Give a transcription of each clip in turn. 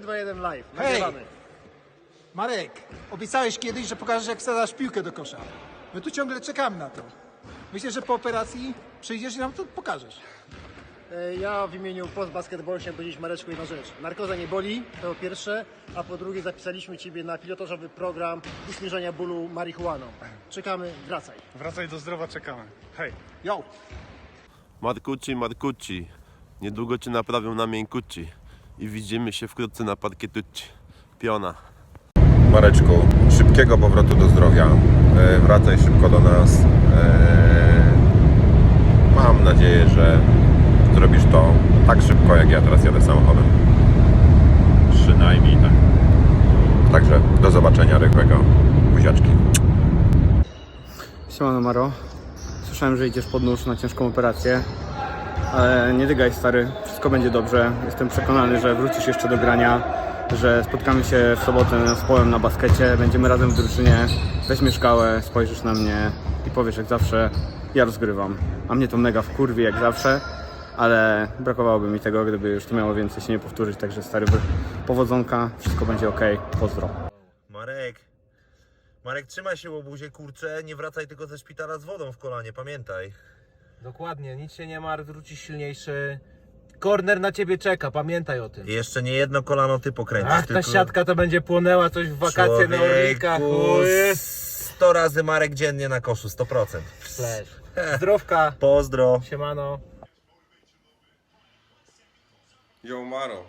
live. Hej! Nagrywamy. Marek, obiecałeś kiedyś, że pokażesz jak wsadzasz piłkę do kosza. My tu ciągle czekamy na to. Myślę, że po operacji przyjdziesz i nam to pokażesz. E, Ja w imieniu Post Basketball chciałem powiedzieć Mareczku jedną rzecz. Narkoza nie boli, to po pierwsze, a po drugie zapisaliśmy Ciebie na pilotażowy program usmierzania bólu marihuaną. Czekamy, wracaj. Wracaj do zdrowa, czekamy. Hej. Yo! Markucci, Markucci, niedługo cię naprawią na miękucci i widzimy się wkrótce na parkietucci. Piona. Mareczku, szybkiego powrotu do zdrowia. E, Wracaj szybko do nas. E, Mam nadzieję, że zrobisz to tak szybko, jak ja teraz jadę samochodem. Przynajmniej tak. Także do zobaczenia, Rygłego. Buziaczki. Siemano Maro. Słyszałem, że idziesz pod nóż na ciężką operację. Ale nie dygaj stary, wszystko będzie dobrze. Jestem przekonany, że wrócisz jeszcze do grania, że spotkamy się w sobotę z Połem na baskecie, będziemy razem w drużynie, weźmiesz kałę, spojrzysz na mnie i powiesz jak zawsze, ja rozgrywam. A mnie to mega wkurwi jak zawsze, ale brakowałoby mi tego, gdyby już to miało więcej się nie powtórzyć, także stary, powodzonka, wszystko będzie ok, pozdro. Marek, Marek, trzymaj się łobuzie, kurczę, nie wracaj tylko ze szpitala z wodą w kolanie, pamiętaj. Dokładnie, nic się nie martw, wrócisz silniejszy. Korner na ciebie czeka, pamiętaj o tym. I jeszcze nie jedno kolano ty pokręcisz, Ach, ta tylko... siatka to będzie płonęła coś w wakacje na Orlikach. Człowieku, Uj, 100 razy Marek dziennie na koszu, 100%. Flash. Zdrówka, Pozdro. siemano. Yo Maro,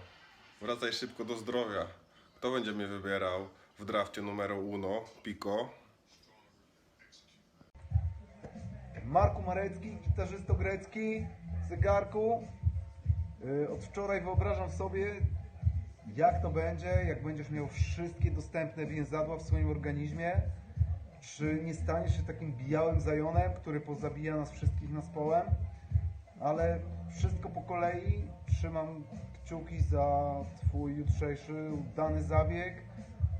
wracaj szybko do zdrowia. Kto będzie mnie wybierał w drafcie numero uno, Pico? Marku Marecki, gitarzysto grecki, zegarku. Yy, Od wczoraj wyobrażam sobie, jak to będzie, jak będziesz miał wszystkie dostępne więzadła w swoim organizmie. Czy nie staniesz się takim białym zajonem, który pozabija nas wszystkich na społem? Ale wszystko po kolei. Trzymam kciuki za Twój jutrzejszy udany zabieg.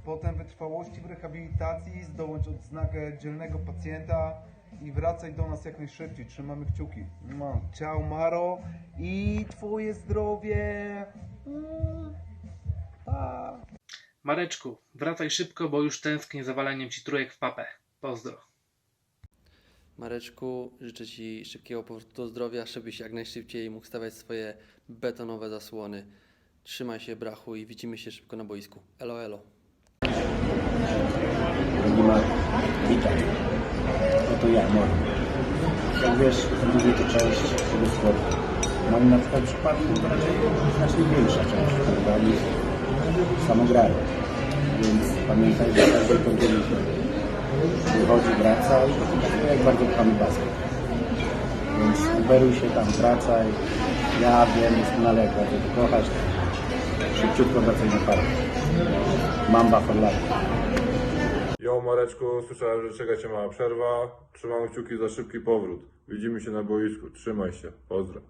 Potem wytrwałości w rehabilitacji, zdobądź odznakę dzielnego pacjenta i wracaj do nas jak najszybciej. Trzymamy kciuki. No, Ciao Maro i Twoje zdrowie. Mm. Pa. Mareczku, wracaj szybko, bo już tęsknię za waleniem ci trójek w papę. Pozdro. Mareczku, życzę Ci szybkiego powrotu do zdrowia, żebyś jak najszybciej mógł stawiać swoje betonowe zasłony. Trzymaj się, brachu, i widzimy się szybko na boisku. Elo, elo. Oto ja, Moro. Jak wiesz, lubię to część tego sportu. Mam na przykład przypadku raczej znacznie większa część portali samograją. Więc pamiętaj, że każdy podzielić wychodzi, wraca i to pokazuje, jak bardzo kochamy basket. Więc uberuj się tam, wracaj. Ja wiem doskonale, jak bardzo to kochasz. Szybciutko wracaj na parę. Mamba for life. Yo Mareczku, słyszałem, że czeka Cię mała przerwa. Trzymam kciuki za szybki powrót. Widzimy się na boisku. Trzymaj się. Pozdro.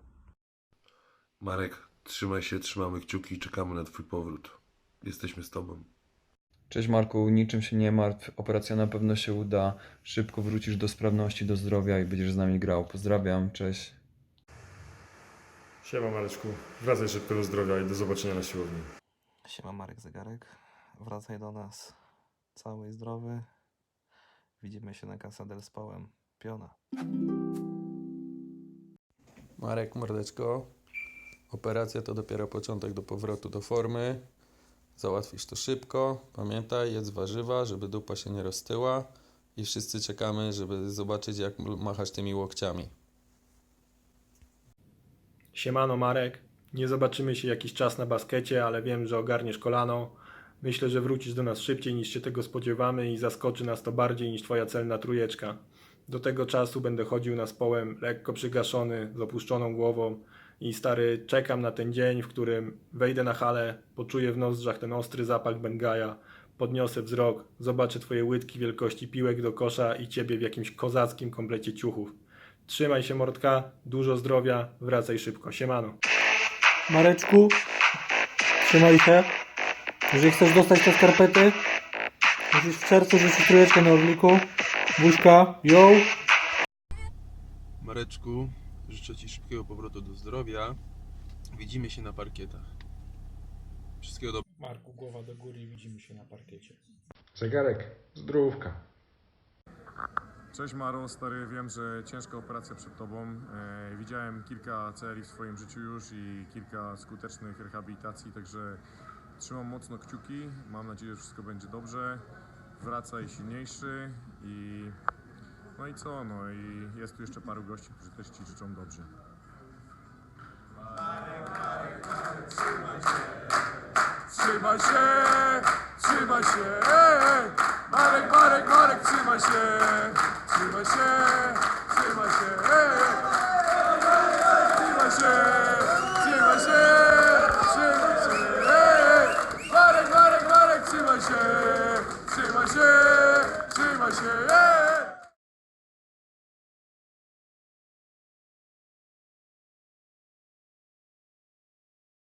Marek, trzymaj się, trzymamy kciuki i czekamy na twój powrót. Jesteśmy z tobą. Cześć Marku, niczym się nie martw, operacja na pewno się uda, szybko wrócisz do sprawności, do zdrowia i będziesz z nami grał. Pozdrawiam, cześć. Siema Mareczku, wracaj szybko do zdrowia i do zobaczenia na siłowni. Siema Marek Zegarek, wracaj do nas. Cały i zdrowy. Widzimy się na Casa del Społem. Piona. Marek, mordeczko, operacja to dopiero początek do powrotu do formy. Załatwisz to szybko, pamiętaj, jedz warzywa, żeby dupa się nie roztyła i wszyscy czekamy, żeby zobaczyć jak machasz tymi łokciami. Siemano Marek, nie zobaczymy się jakiś czas na baskecie, ale wiem, że ogarniesz kolano. Myślę, że wrócisz do nas szybciej niż się tego spodziewamy i zaskoczy nas to bardziej niż twoja celna trójeczka. Do tego czasu będę chodził na społem lekko przygaszony, z opuszczoną głową i stary, czekam na ten dzień, w którym wejdę na halę, poczuję w nozdrzach ten ostry zapach Bengaja, podniosę wzrok, zobaczę twoje łydki wielkości piłek do kosza i ciebie w jakimś kozackim komplecie ciuchów. Trzymaj się mordka, dużo zdrowia, wracaj szybko. Siemano. Mareczku, trzymaj się. Jeżeli chcesz dostać te skarpety, musisz w czerwcu rzucić trójeczkę na Orliku. Buźka, yo! Mareczku, życzę ci szybkiego powrotu do zdrowia. Widzimy się na parkietach. Wszystkiego dobrego. Marku, głowa do góry i widzimy się na parkiecie. Zegarek, zdrówka. Cześć Maro, stary, wiem, że ciężka operacja przed Tobą. E, widziałem kilka CRI w swoim życiu już i kilka skutecznych rehabilitacji, także trzymam mocno kciuki. Mam nadzieję, że wszystko będzie dobrze. Wracaj silniejszy i no i co, no i jest tu jeszcze paru gości, którzy też Ci życzą dobrze. Trzymaj się, trzymaj się, ej, ej.